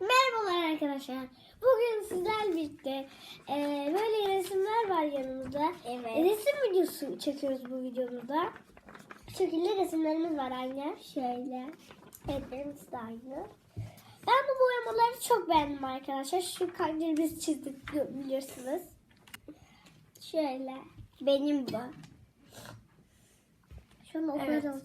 Merhabalar arkadaşlar. Bugün sizlerle birlikte e, böyle resimler var yanımızda. Evet. Resim videosu çekiyoruz bu videomuzda. Şekilde resimlerimiz var aynı. Şöyle. Hepimiz de aynı. Ben bu boyamaları çok beğendim arkadaşlar. Şu kalpleri biz çizdik biliyorsunuz. Şöyle. Benim bu. Şunu o Evet. istiyorum.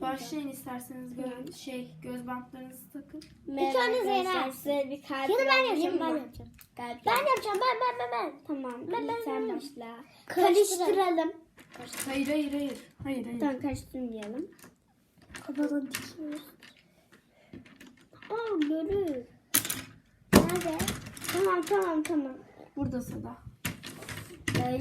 Başlayın isterseniz gö- şey göz bantlarınızı takın. İlk önce Zehra. size bir kalp da ben yapayım yapacağım, ben yapacağım. Kalp Ben yap- yapacağım, ben ben ben ben. Tamam. Ben- ben- sen başla. Karıştıralım. Hayır hayır hayır. Hayır hayır. Tamam karıştırmayalım. Kafadan dikiyoruz. Aa görür. Nerede? Tamam tamam tamam. Burada Seda. Ay.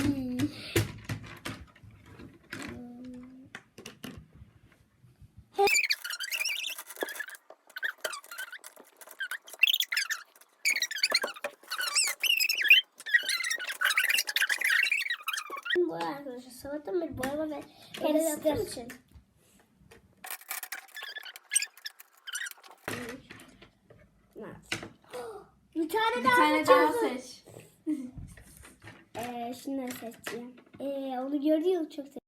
Bu arkadaşlar sabahtan beri boyama ve kere yaptığım için. Bir tane Bir daha tane daha seç. Ee, şunları seçeceğim. Ee, onu gördüğü yıl çok sevdim.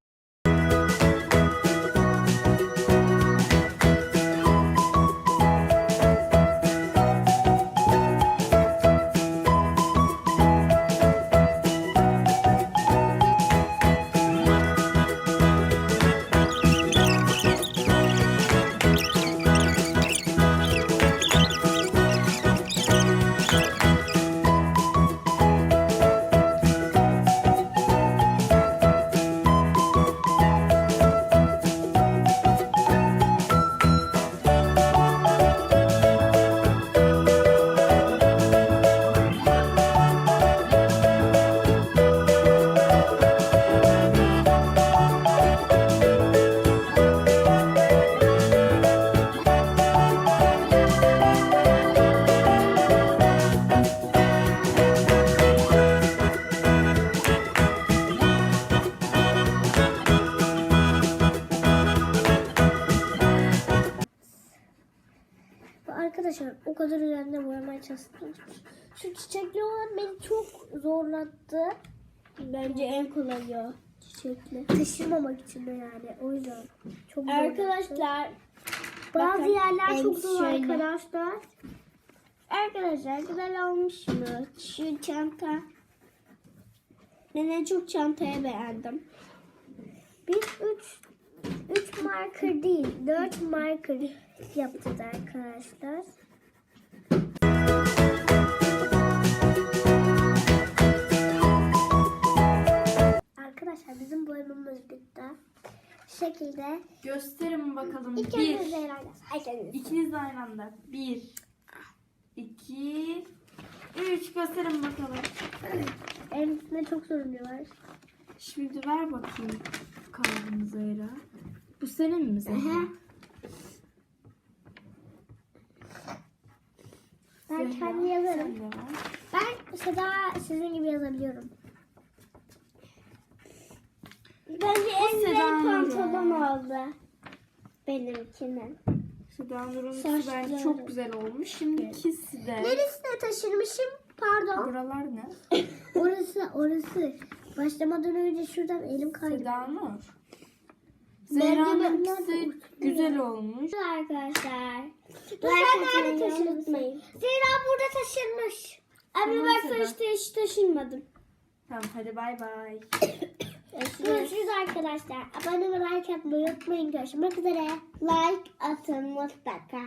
Arkadaşlar o kadar üzerinde boyamaya çalıştım. Şu çiçekli olan beni çok zorlattı. Bence en kolayı o. Çiçekli. Taşırmamak için de yani. O yüzden çok. Arkadaşlar bazı bakın, yerler çok zor şöyle- arkadaşlar. Arkadaşlar güzel olmuş mu? Şu çanta. Ben en çok çantaya beğendim. Biz 3 3 marker değil 4 marker yaptık arkadaşlar. Arkadaşlar bizim boyamamız bitti. Şu şekilde Gösterin bakalım. ilk bir. önce Zehra'yla. Ay kendiniz. İkiniz de aynı anda. Bir. iki, Üç. Gösterin bakalım. Elimizde çok sorunlu var. Şimdi ver bakayım kalıbını Zehra. Bu senin mi Zehra? Ben Zehra, kendi yazarım. ver. Ben Seda sizin gibi yazabiliyorum. Bence en güzel pantolon oldu. Benimkinin. Seda Nur'un bence çok güzel olmuş. Şimdi ikisi de. Neresine taşırmışım? Pardon. Buralar ne? Orası, orası. Başlamadan önce şuradan elim kaydı. Seda Nur. Zehra'nın ben- ikisi güzel olmuş. Arkadaşlar. Atmayı nerede taşırdın? unutmayın. Zira burada taşırmış. Tamam, bak Seda. işte hiç taşınmadım. Tamam hadi bay bay. Görüşürüz arkadaşlar. Abone ve like atmayı unutmayın. Görüşmek üzere. Like atın mutlaka.